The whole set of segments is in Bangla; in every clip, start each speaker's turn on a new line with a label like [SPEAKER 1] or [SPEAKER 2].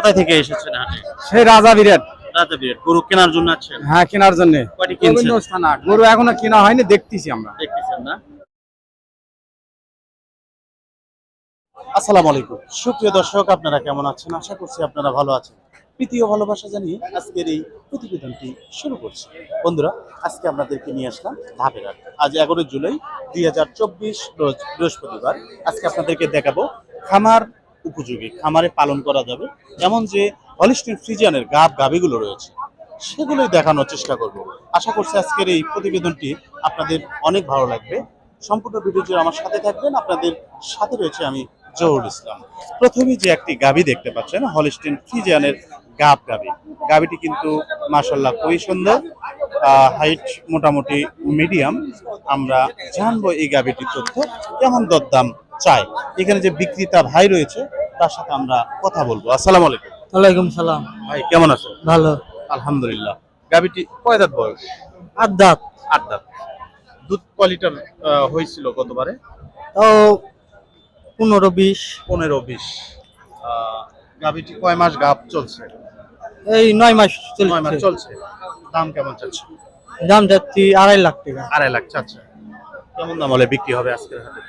[SPEAKER 1] কোথায় থেকে এসেছেন হাটে?
[SPEAKER 2] সেই রাজা বিরাট।
[SPEAKER 1] রাতে বিরাট গরু কেনার জন্য আছেন।
[SPEAKER 2] হ্যাঁ কেনার জন্য।
[SPEAKER 1] কয়টি কিনছেন?
[SPEAKER 2] গরু এখনও কেনা হয়নি দেখতেছি আমরা।
[SPEAKER 1] দেখতেছেন না? আসসালামু আলাইকুম। সুপ্রিয় দর্শক আপনারা কেমন আছেন? আশা করছি আপনারা ভালো আছেন। ও ভালোবাসা জানিয়ে আজকের এই প্রতিবেদনটি শুরু করছি। বন্ধুরা আজকে আপনাদেরকে নিয়ে আসলাম ধাপের হাট। আজ এগারোই জুলাই দুই হাজার চব্বিশ রোজ বৃহস্পতিবার। আজকে আপনাদেরকে দেখাবো খামার উপযোগী খামারে পালন করা যাবে। এমন যে হলিস্টিন ফ্রিজিয়ানের গাব গাবিগুলো রয়েছে, সেগুলোই দেখানোর চেষ্টা করব। আশা করছি আজকের এই প্রতিবেদনটি আপনাদের অনেক ভালো লাগবে। সম্পূর্ণ ভিডিও আমার সাথে থাকবেন। আপনাদের সাথে রয়েছে আমি জহুরুল ইসলাম। প্রথমেই যে একটি গাবি দেখতে পাচ্ছেন, হলিস্টিন ফ্রিজিয়ানের গাব গাবি গাবিটি কিন্তু মাসাল্লাহ খুবই সুন্দর হাইট মোটামুটি মিডিয়াম আমরা জানব এই গাবিটির তথ্য, কেমন দরদাম চাই এখানে যে বিক্রেতা ভাই রয়েছে তার সাথে আমরা কথা বলব। আসসালামু আলাইকুম।
[SPEAKER 3] ওয়ালাইকুম সালাম।
[SPEAKER 1] ভাই কেমন আছেন?
[SPEAKER 3] ভালো।
[SPEAKER 1] আলহামদুলিল্লাহ। গাবিটি কয় দাঁত বয়স?
[SPEAKER 3] আর দাঁত।
[SPEAKER 1] আট দাঁত। দুধ কোয়ালিটার হয়েছিল গতবারে?
[SPEAKER 3] তাও পনেরো বিশ।
[SPEAKER 1] পনেরো বিশ। গাবিটি কয় মাস গাব চলছে?
[SPEAKER 3] এই নয় মাস
[SPEAKER 1] নয় মাস
[SPEAKER 3] চলছে।
[SPEAKER 1] চলছে দাম কেমন চাচ্ছে?
[SPEAKER 3] দাম যাচ্ছি আড়াই লাখ টাকা।
[SPEAKER 1] আড়াই লাখ চাচ্ছে। কেমন দাম হলে বিক্রি হবে আজকের হাটে?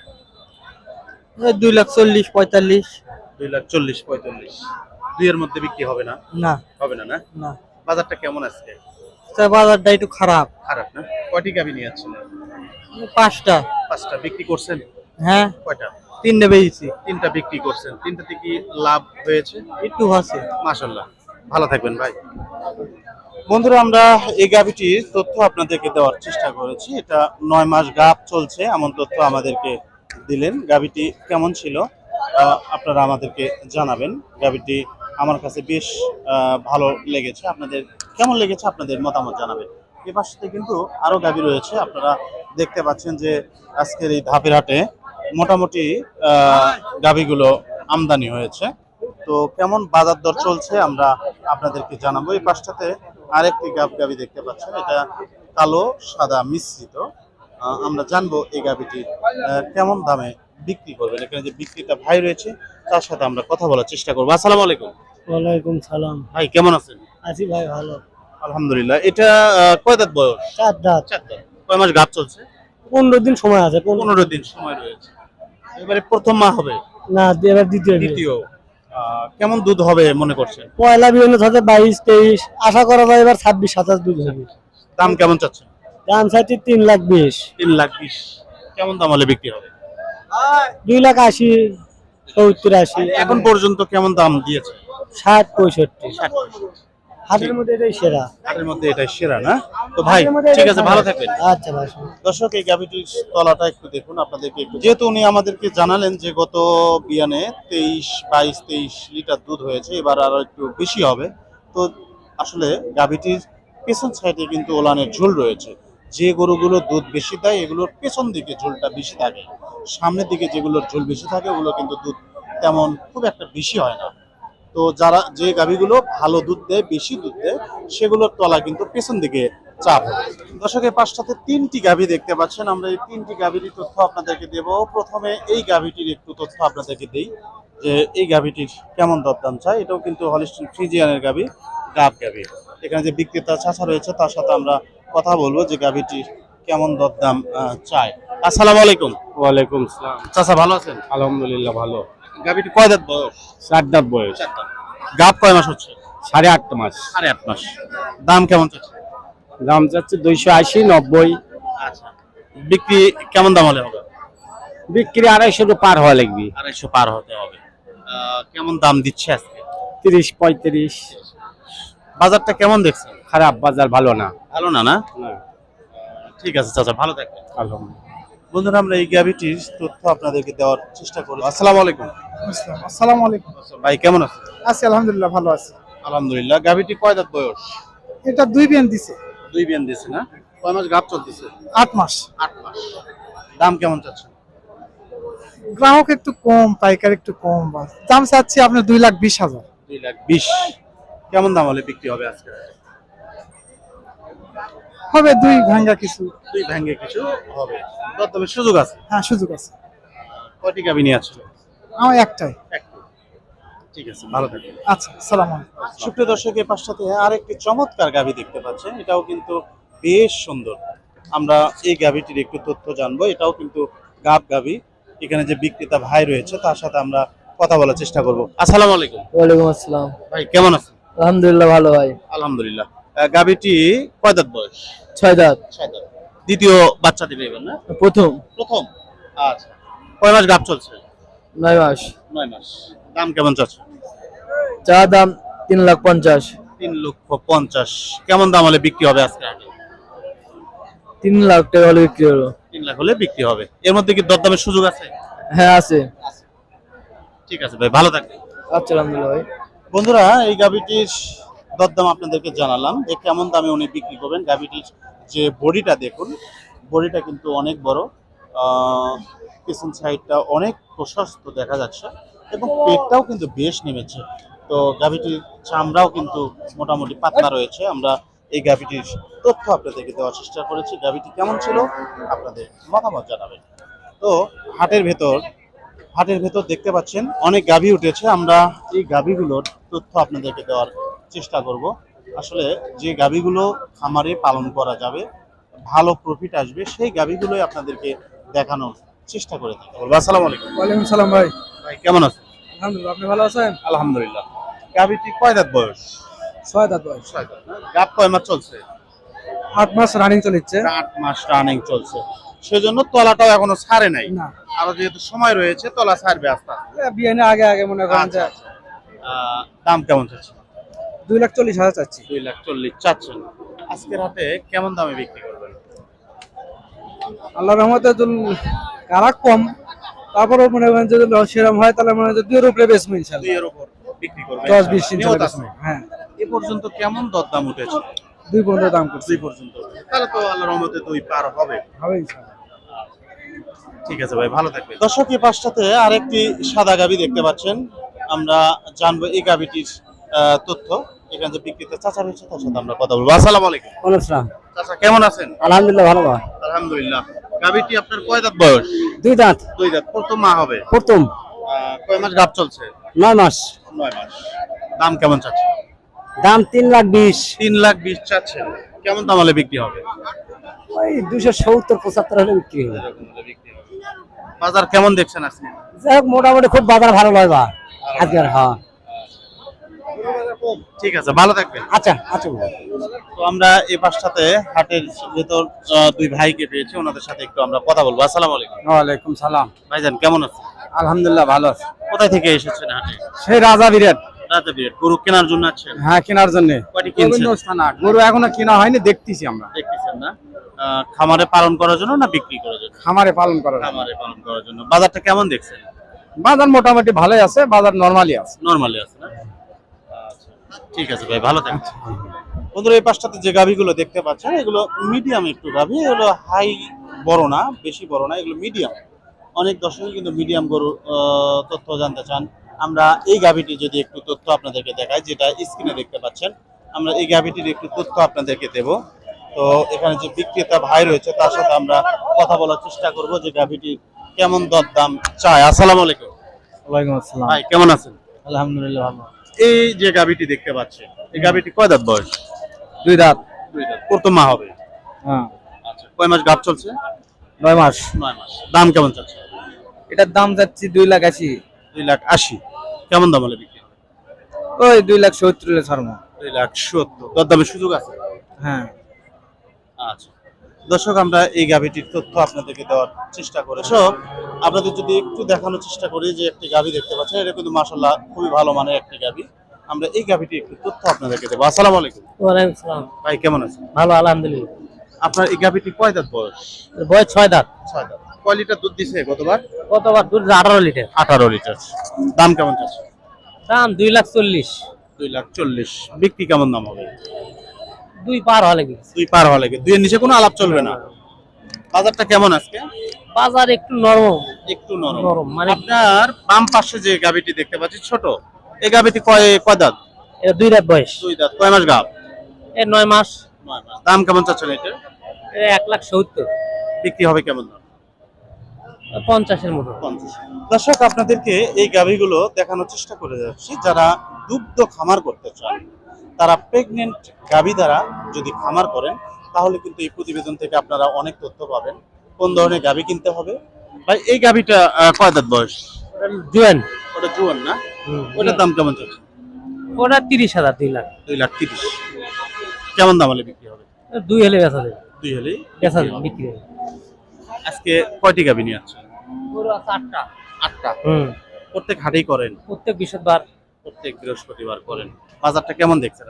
[SPEAKER 3] দুই লাখ চল্লিশ পঁয়তাল্লিশ।
[SPEAKER 1] দুই লাখ চল্লিশ পঁয়তাল্লিশ। দুইয়ের মধ্যে বিক্রি হবে না?
[SPEAKER 3] না।
[SPEAKER 1] হবে না না?
[SPEAKER 3] না।
[SPEAKER 1] বাজারটা কেমন আজকে
[SPEAKER 3] বাজারটা একটু খারাপ।
[SPEAKER 1] খারাপ না? কয়টি গাবি নিয়ে যাচ্ছেন?
[SPEAKER 3] পাঁচটা।
[SPEAKER 1] পাঁচটা বিক্রি করছেন?
[SPEAKER 3] হ্যাঁ।
[SPEAKER 1] কয়টা?
[SPEAKER 3] তিনটে বেজেছি
[SPEAKER 1] তিনটা বিক্রি করছেন। তিনটাতে কি লাভ হয়েছে?
[SPEAKER 3] একটু আছে।
[SPEAKER 1] মাশাল্লাহ ভালো থাকবেন ভাই। বন্ধুরা আমরা এই গাভিটির তথ্য আপনাদেরকে দেওয়ার চেষ্টা করেছি। এটা নয় মাস গাভ চলছে। এমন তথ্য আমাদেরকে দিলেন। গাভিটি কেমন ছিল? আপনারা আমাদেরকে জানাবেন। গাভিটি আমার কাছে বেশ ভালো লেগেছে। আপনাদের কেমন লেগেছে আপনাদের মতামত জানাবেন। এ পাশে কিন্তু আরও গাভি রয়েছে। আপনারা দেখতে পাচ্ছেন যে আজকের এই ধাপের হাটে মোটামুটি গাভিগুলো আমদানি হয়েছে। তো কেমন বাজার দর চলছে আমরা আপনাদেরকে জানাব। এই পাশটাতে আরেকটি গাব গাবি দেখতে পাচ্ছেন। এটা কালো, সাদা, মিশ্রিত। আমরা জানব এই আহ, কেমন দামে বিক্রি করবেন? এখানে যে বিক্রিটা ভাই রয়েছে তার সাথে আমরা কথা বলার চেষ্টা করব। আসসালামু আলাইকুম।
[SPEAKER 3] ওয়ালাইকুম সালাম।
[SPEAKER 1] ভাই কেমন আছেন?
[SPEAKER 3] আছি ভাই ভালো।
[SPEAKER 1] আলহামদুলিল্লাহ। এটা কয় দাঁত বয়স?
[SPEAKER 3] চার দাঁত।
[SPEAKER 1] চার দাঁত। কয় মাস গাছ চলছে?
[SPEAKER 3] পনেরো দিন সময় আছে পনেরো
[SPEAKER 1] দিন সময় রয়েছে। এবারে প্রথম মা হবে?
[SPEAKER 3] না এবার দ্বিতীয়
[SPEAKER 1] দ্বিতীয়। কেমন দুধ হবে মনে করছেন?
[SPEAKER 3] পয়লা বিয়ে থাকে বাইশ তেইশ আশা করা যায় এবার ছাব্বিশ সাতাশ দুধ হবে।
[SPEAKER 1] দাম কেমন চাচ্ছেন?
[SPEAKER 3] দাম চাইছি তিন লাখ বিশ।
[SPEAKER 1] তিন লাখ বিশ। কেমন দাম হলে বিক্রি হবে?
[SPEAKER 3] দুই লাখ আশি সত্তর আশি।
[SPEAKER 1] এখন পর্যন্ত কেমন দাম দিয়েছে?
[SPEAKER 3] ষাট পঁয়ষট্টি। মধ্যে এটাই সেরা।
[SPEAKER 1] হাটের মধ্যে এটা সেরা না? তো ভাই ঠিক আছে ভালো থাকবেন।
[SPEAKER 3] আচ্ছা ভাই
[SPEAKER 1] দর্শক এই গাভিটির তলাটা একটু দেখুন আপনাদেরকে একটু। যেহেতু উনি আমাদেরকে জানালেন যে গত বিয়ানে তেইশ বাইশ তেইশ লিটার দুধ হয়েছে এবার আরও একটু বেশি হবে। তো আসলে গাভিটির পেছন সাইডে কিন্তু ওলানের ঝোল রয়েছে। যে গরুগুলো দুধ বেশি দেয়, এগুলোর পেছন দিকে ঝোলটা বেশি থাকে। সামনের দিকে যেগুলোর ঝোল বেশি থাকে, ওগুলো কিন্তু দুধ তেমন খুব একটা বেশি হয় না। তো যারা, যে গাভীগুলো ভালো দুধ দেয়, বেশি দুধ দেয়, সেগুলোর তলা কিন্তু পেছন দিকে চাপ দর্শকের পাশটাতে তিনটি গাভী দেখতে পাচ্ছেন। আমরা এই তিনটি গাভীর তথ্য আপনাদেরকে দেব। প্রথমে এই গাভীটির একটু তথ্য আপনাদেরকে দেই, যে এই গাভীটির কেমন দরদাম চাই। এটাও কিন্তু হলিস্টিন ফ্রিজিয়ানের গাভী গাব গাভী। এখানে যে বিক্রেতা চাচা রয়েছে, তার সাথে আমরা কথা বলব যে গাভীটির কেমন দরদাম চায়। আসসালামু আলাইকুম।
[SPEAKER 2] ওয়ালাইকুম সালাম।
[SPEAKER 1] চাচা ভালো আছেন?
[SPEAKER 2] আলহামদুলিল্লাহ ভালো।
[SPEAKER 1] গাভীটি কয় দাঁত বয়স?
[SPEAKER 2] চার দাঁত বয়স।
[SPEAKER 1] গাব কয় মাস হচ্ছে?
[SPEAKER 2] সাড়ে আট মাস।
[SPEAKER 1] সাড়ে আট মাস। দাম কেমন চাচ্ছে?
[SPEAKER 2] দাম চাচ্ছে দুইশো আশি নব্বই।
[SPEAKER 1] আচ্ছা। বিক্রি কেমন দাম হলে হবে?
[SPEAKER 2] বিক্রি আড়াইশো তো পার হওয়া লাগবে।
[SPEAKER 1] আড়াইশো পার হতে হবে। কেমন দাম দিচ্ছে আজকে?
[SPEAKER 2] তিরিশ পঁয়ত্রিশ।
[SPEAKER 1] বাজারটা কেমন দেখছেন?
[SPEAKER 2] খারাপ বাজার ভালো না।
[SPEAKER 1] ভালো না না? ঠিক আছে চাচা ভালো থাকবেন।
[SPEAKER 2] আলহামদুলিল্লাহ।
[SPEAKER 1] বন্ধুরা আমরা এই গ্যাভিটির তথ্য আপনাদেরকে দেওয়ার চেষ্টা করব আসসালামু আলাইকুম।
[SPEAKER 4] আসসালামু আলাইকুম।
[SPEAKER 1] ভাই কেমন আছেন?
[SPEAKER 4] আছি আলহামদুলিল্লাহ ভালো আছি।
[SPEAKER 1] আলহামদুলিল্লাহ গাভিটি কয় দাঁত বয়স?
[SPEAKER 4] এটা দুই বিয়ান দিছে।
[SPEAKER 1] দুই বিয়ান দিছে না? কয় মাস গাভ চলতেছে?
[SPEAKER 4] আট মাস।
[SPEAKER 1] আট মাস। দাম কেমন চাচ্ছেন?
[SPEAKER 4] গ্রাহক একটু কম পাইকার একটু কম বাস। দাম চাচ্ছি আপনার দুই লাখ বিশ হাজার।
[SPEAKER 1] দুই লাখ বিশ। কেমন দাম হলে বিক্রি হবে আজকে?
[SPEAKER 4] হবে দুই ভাঙ্গা কিছু।
[SPEAKER 1] দুই ভেঙে কিছু হবে। দরদামের সুযোগ আছে?
[SPEAKER 4] হ্যাঁ সুযোগ আছে।
[SPEAKER 1] কয়টি গাভি নিয়ে আসছিল
[SPEAKER 4] আমার একটাই।
[SPEAKER 1] ঠিক আছে ভালো থাকবেন।
[SPEAKER 4] আচ্ছা সালাম
[SPEAKER 1] সুপ্রিয় দর্শক এই পাশটাতে আরেকটি চমৎকার গাভী দেখতে পাচ্ছেন। এটাও কিন্তু বেশ সুন্দর। আমরা এই গাভীটির একটু তথ্য জানব। এটাও কিন্তু গাব গাভী। এখানে যে বিক্রেতা ভাই রয়েছে তার সাথে আমরা কথা বলার চেষ্টা করব। আসসালামু আলাইকুম।
[SPEAKER 3] ওয়ালাইকুম আসসালাম।
[SPEAKER 1] ভাই কেমন আছেন?
[SPEAKER 3] আলহামদুলিল্লাহ ভালো ভাই।
[SPEAKER 1] আলহামদুলিল্লাহ। গাভীটি কয় দাঁত বয়স?
[SPEAKER 3] ছয় দাঁত।
[SPEAKER 1] ছয় দাঁত। দ্বিতীয় বাচ্চা দিবে এবার না?
[SPEAKER 3] প্রথম।
[SPEAKER 1] প্রথম? আচ্ছা। কয় মাস গাব চলছে?
[SPEAKER 3] নয় মাস।
[SPEAKER 1] নয় মাস। দাম কেমন চাচ্ছে
[SPEAKER 3] চা দাম তিন লাখ পঞ্চাশ।
[SPEAKER 1] তিন লক্ষ পঞ্চাশ। কেমন দাম হলে বিক্রি হবে আজকে আগে
[SPEAKER 3] তিন লাখ টাকা হলে বিক্রি হলো।
[SPEAKER 1] তিন লাখ হলে বিক্রি হবে। এর মধ্যে কি দরদামের সুযোগ আছে?
[SPEAKER 3] হ্যাঁ আছে।
[SPEAKER 1] ঠিক আছে ভাই ভালো থাকবেন।
[SPEAKER 3] আচ্ছা আলহামদুলিল্লাহ ভাই।
[SPEAKER 1] বন্ধুরা, এই গাভিটির দরদাম আপনাদেরকে জানালাম। যে কেমন দামে উনি বিক্রি করবেন গাভিটির যে বডিটা দেখুন, বডিটা কিন্তু অনেক বড়। পিছন সাইডটা অনেক প্রশস্ত দেখা যাচ্ছে এবং পেটটাও কিন্তু বেশ নেমেছে। তো গাভিটির চামড়াও কিন্তু মোটামুটি পাতলা রয়েছে। আমরা এই গাভিটির তথ্য আপনাদেরকে দেওয়ার চেষ্টা করেছি। গাভিটি কেমন ছিল, আপনাদের মতামত জানাবেন। তো হাটের ভেতর হাটের ভেতর দেখতে পাচ্ছেন অনেক গাভী উঠেছে। আমরা এই গাভীগুলোর তথ্য আপনাদেরকে দেওয়ার চেষ্টা করব। আসলে যে গাভীগুলো খামারে পালন করা যাবে ভালো প্রফিট আসবে সেই গাভীগুলোই আপনাদেরকে দেখানোর চেষ্টা করে থাকি। বলব আসসালামু আলাইকুম।
[SPEAKER 4] ওয়ালাইকুম সালাম ভাই।
[SPEAKER 1] ভাই কেমন আছেন?
[SPEAKER 4] আলহামদুলিল্লাহ আপনি ভালো আছেন?
[SPEAKER 1] আলহামদুলিল্লাহ। গাভীটি কয় দাঁত বয়স?
[SPEAKER 4] ছয় দাঁত বয়স।
[SPEAKER 1] ছয় দাঁত। গাভ কয় মাস চলছে?
[SPEAKER 4] আট মাস রানিং চলেছে
[SPEAKER 1] আট মাস রানিং চলছে। সেজন্য তলাটাও এখনও ছাড়ে নাই।
[SPEAKER 4] না।
[SPEAKER 1] আরও যেহেতু সময় রয়েছে তলা ছাড়বে আস্তে আস্তে।
[SPEAKER 4] আগে আগে মনে করেন যে
[SPEAKER 1] আচ্ছা, আচ্ছা। দাম কেমন চাচ্ছে
[SPEAKER 4] দুই লাখ চল্লিশ হাজার চাচ্ছি।
[SPEAKER 1] দুই লাখ চল্লিশ চাচ্ছেন। আজকের হাটে কেমন দামে বিক্রি করবেন?
[SPEAKER 4] আল্লাহ রহমতে কারা কম তারপরে মনে করেন যদি সেরকম হয় তাহলে মনে হয় দুইয়ের উপরে বেশি ইনশাল্লাহ
[SPEAKER 1] দুইয়ের উপর বিক্রি করবেন।
[SPEAKER 4] দশ বিশ ইনশাল্লাহ হ্যাঁ।
[SPEAKER 1] এ পর্যন্ত কেমন দরদাম উঠেছে?
[SPEAKER 4] দুই পনেরো দাম করছি।
[SPEAKER 1] দুই পর্যন্ত। তাহলে তো আল্লাহ রহমতে দুই পার হবে।
[SPEAKER 4] হবে ইনশাল্লাহ
[SPEAKER 1] ঠিক আছে ভাই ভালো থাকবেন। দর্শক এই পাশটাতে আরেকটি সাদা গাবি দেখতে পাচ্ছেন। আমরা জানব এই গাবিটির তথ্য। এখানে যে বিক্রেতা চাচা রয়েছে তার সাথে আমরা কথা বলব। আসসালামু আলাইকুম।
[SPEAKER 3] অনুষ্ঠান
[SPEAKER 1] চাচা কেমন আছেন?
[SPEAKER 3] আলহামদুলিল্লাহ ভালো। ভাই
[SPEAKER 1] আলহামদুলিল্লাহ। গাবিটি আপনার কয় দাঁত বয়স?
[SPEAKER 3] দুই দাঁত।
[SPEAKER 1] দুই দাঁত। প্রথম মা হবে?
[SPEAKER 3] প্রথম।
[SPEAKER 1] কয় মাস গাব চলছে?
[SPEAKER 3] নয় মাস।
[SPEAKER 1] নয় মাস। দাম কেমন চাচ্ছে
[SPEAKER 3] দাম তিন লাখ বিশ।
[SPEAKER 1] তিন লাখ বিশ চাচ্ছেন। কেমন দাম হলে বিক্রি হবে?
[SPEAKER 3] ওই দুশো সত্তর পঁচাত্তর হলে বিক্রি হবে।
[SPEAKER 1] বাজার কেমন দেখছেন আজকে?
[SPEAKER 3] যাই হোক মোটামুটি খুব বাজার ভালো লয় বা আজকের হ্যাঁ।
[SPEAKER 1] ঠিক আছে ভালো থাকবেন।
[SPEAKER 3] আচ্ছা আচ্ছা
[SPEAKER 1] তো আমরা এই পাশটাতে হাটের ভেতর দুই ভাইকে পেয়েছি ওনাদের সাথে একটু আমরা কথা বলব। আসসালামু আলাইকুম।
[SPEAKER 3] ওয়ালাইকুম সালাম।
[SPEAKER 1] ভাইজান কেমন আছেন?
[SPEAKER 3] আলহামদুলিল্লাহ ভালো আছি।
[SPEAKER 1] কোথায় থেকে এসেছেন হাটে?
[SPEAKER 3] সেই রাজা বিরাট।
[SPEAKER 1] গরু কেনার জন্য আছেন?
[SPEAKER 3] হ্যাঁ কেনার জন্য।
[SPEAKER 1] কয়টি কিনছেন?
[SPEAKER 3] গরু এখনও কেনা হয়নি দেখতেছি আমরা।
[SPEAKER 1] দেখতেছেন না? খামারে পালন করার জন্য না বিক্রি করার জন্য?
[SPEAKER 3] খামারে পালন করার
[SPEAKER 1] খামারে পালন করার জন্য। বাজারটা কেমন দেখছেন?
[SPEAKER 3] বাজার মোটামুটি ভালোই আছে বাজার নরমালি আছে।
[SPEAKER 1] নরমালি আছে না? আচ্ছা ঠিক আছে ভাই ভালো থাকবেন। বন্ধুরা এই পাশটাতে যে গাভিগুলো দেখতে পাচ্ছেন এগুলো মিডিয়াম একটু গাভি এগুলো হাই বড় না বেশি বড় না এগুলো মিডিয়াম। অনেক দর্শকই কিন্তু মিডিয়াম গরু তথ্য জানতে চান। আমরা এই গাভিটি যদি একটু তথ্য আপনাদেরকে দেখাই যেটা স্ক্রিনে দেখতে পাচ্ছেন আমরা এই গাভিটির একটু তথ্য আপনাদেরকে দেব। তো এখানে যে বিক্রেতা ভাই রয়েছে তার সাথে আমরা কথা বলার চেষ্টা করব যে গাভিটির কেমন দরদাম চায়। আসসালামু আলাইকুম।
[SPEAKER 3] ওয়ালাইকুম আসসালাম।
[SPEAKER 1] ভাই কেমন আছেন?
[SPEAKER 3] আলহামদুলিল্লাহ ভালো।
[SPEAKER 1] এই যে গাভিটি দেখতে পাচ্ছেন এই গাভিটি কয় দাঁত বয়স?
[SPEAKER 3] দুই দাঁত।
[SPEAKER 1] দুই দাঁত। প্রথম মা হবে?
[SPEAKER 3] হ্যাঁ।
[SPEAKER 1] আচ্ছা কয় মাস গাভ চলছে?
[SPEAKER 3] নয় মাস।
[SPEAKER 1] নয় মাস। দাম কেমন চলছে
[SPEAKER 3] এটার দাম যাচ্ছে দুই লাখ আশি।
[SPEAKER 1] দুই লাখ আশি। কেমন দাম হলে বিক্রি
[SPEAKER 3] ওই দুই লাখ সত্তর ছাড়বো।
[SPEAKER 1] দুই লাখ সত্তর। দর দামের সুযোগ আছে?
[SPEAKER 3] হ্যাঁ।
[SPEAKER 1] আচ্ছা। দর্শক আমরা এই গাভিটির তথ্য আপনাদেরকে দেওয়ার চেষ্টা করে। সো আপনাদের যদি একটু দেখানোর চেষ্টা করি যে একটি গাভি দেখতে পাচ্ছেন এটা কিন্তু মাসাল্লাহ খুবই ভালো মানের একটি গাভি। আমরা এই গাভিটির একটু তথ্য আপনাদেরকে দেবো। আসসালামু আলাইকুম।
[SPEAKER 3] ওয়ালাইকুম সালাম।
[SPEAKER 1] ভাই কেমন আছেন?
[SPEAKER 3] ভালো আলহামদুলিল্লাহ।
[SPEAKER 1] আপনার এই গাভিটি কয় দাঁত বয়স?
[SPEAKER 3] বয়স ছয় দাঁত।
[SPEAKER 1] ছয় দাঁত। কয় লিটার দুধ দিছে গতবার?
[SPEAKER 3] কতবার দুধ আঠারো লিটার।
[SPEAKER 1] আঠারো লিটার। দাম কেমন চাচ্ছে
[SPEAKER 3] দাম দুই লাখ চল্লিশ।
[SPEAKER 1] দুই লাখ চল্লিশ। বিক্রি কেমন দাম হবে?
[SPEAKER 3] দুই পার হলে
[SPEAKER 1] দুই পার হলে দুই দুইয়ের নিচে কোনো আলাপ চলবে না। বাজারটা কেমন আজকে?
[SPEAKER 3] বাজার একটু নরম।
[SPEAKER 1] একটু নরম।
[SPEAKER 3] নরম, মানে-
[SPEAKER 1] আপনার বাম পাশে যে গাবিটি দেখতে পাচ্ছি ছোট এই গাবিটি কয় কয় দাঁত?
[SPEAKER 3] এটা দুই রাত বয়স।
[SPEAKER 1] দুই দাঁত। কয় মাস গাব
[SPEAKER 3] এর নয় মাস।
[SPEAKER 1] নয়। দাম কেমন চাচ্ছেন এটা
[SPEAKER 3] এ এক লাখ সত্তর।
[SPEAKER 1] বিক্রি হবে কেমন দাম?
[SPEAKER 3] পঞ্চাশের মতো।
[SPEAKER 1] পঞ্চাশ। দর্শক আপনাদেরকে এই গাভীগুলো দেখানোর চেষ্টা করে যাচ্ছি। যারা দুগ্ধ খামার করতে চান তারা প্রেগনেন্ট গাভী দ্বারা যদি খামার করেন তাহলে কিন্তু এই প্রতিবেদন থেকে আপনারা অনেক তথ্য পাবেন। কোন ধরনের গাভী কিনতে হবে? ভাই এই গাভীটা কয় দাঁত বয়স?
[SPEAKER 3] জুয়েন।
[SPEAKER 1] ওটা জুয়ান না? ওটার দাম কেমন চলছে?
[SPEAKER 3] ওটা তিরিশ হাজার দুই লাখ।
[SPEAKER 1] দুই লাখ তিরিশ। কেমন দাম হলে বিক্রি হবে?
[SPEAKER 3] দুই হলে বেচা দেবে
[SPEAKER 1] দুই হলেই
[SPEAKER 3] বেচা
[SPEAKER 1] বিক্রি হবে। আজকে কয়টি গাভী নিয়ে আসছেন?
[SPEAKER 3] পুরো চারটা
[SPEAKER 1] আটটা।
[SPEAKER 3] হুম।
[SPEAKER 1] প্রত্যেক হাটেই করেন?
[SPEAKER 3] প্রত্যেক বৃহস্পতিবার।
[SPEAKER 1] প্রত্যেক বৃহস্পতিবার করেন। বাজারটা কেমন দেখছেন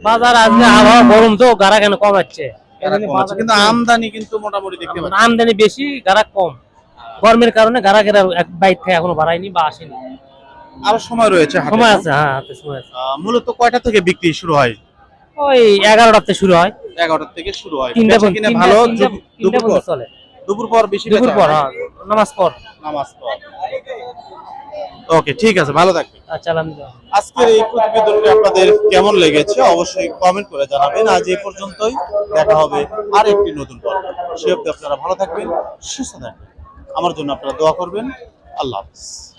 [SPEAKER 3] বাজার আজকে আবহাওয়া গরম তো গাড়া কেন কমাচ্ছে?
[SPEAKER 1] আছে, কিন্তু আমদানি কিন্তু মোটামুটি দেখতে পাচ্ছি।
[SPEAKER 3] আমদানি বেশি গাড়া কম। গরমের কারণে গাড়া এক বাইক থেকে এখনও বাড়ায়নি বা আসেনি।
[SPEAKER 1] আরও সময় রয়েছে
[SPEAKER 3] সময় আছে হ্যাঁ হাতে সময় আছে।
[SPEAKER 1] মূলত কয়টা থেকে বিক্রি শুরু হয়?
[SPEAKER 3] ওই এগারোটার থেকে শুরু হয়।
[SPEAKER 1] এগারোটা থেকে শুরু হয়।
[SPEAKER 3] তিনটা
[SPEAKER 1] ভালো দুপুর পর?
[SPEAKER 3] চলে।
[SPEAKER 1] দুপুর পর বেশি
[SPEAKER 3] দুপুর পর
[SPEAKER 1] হয়?
[SPEAKER 3] নামাজ পর
[SPEAKER 1] নামাজ পর ওকে ঠিক আছে ভালো থাকবেন।
[SPEAKER 3] আচ্ছা আলহামদুলিল্লাহ।
[SPEAKER 1] আজকের এই প্রতিবেদনটি আপনাদের কেমন লেগেছে অবশ্যই কমেন্ট করে জানাবেন। আজ এই পর্যন্তই দেখা হবে আর একটি নতুন পর্ব। সে অবধি আপনারা ভালো থাকবেন সুস্থ থাকবেন। আমার জন্য আপনারা দোয়া করবেন। আল্লাহ হাফিজ।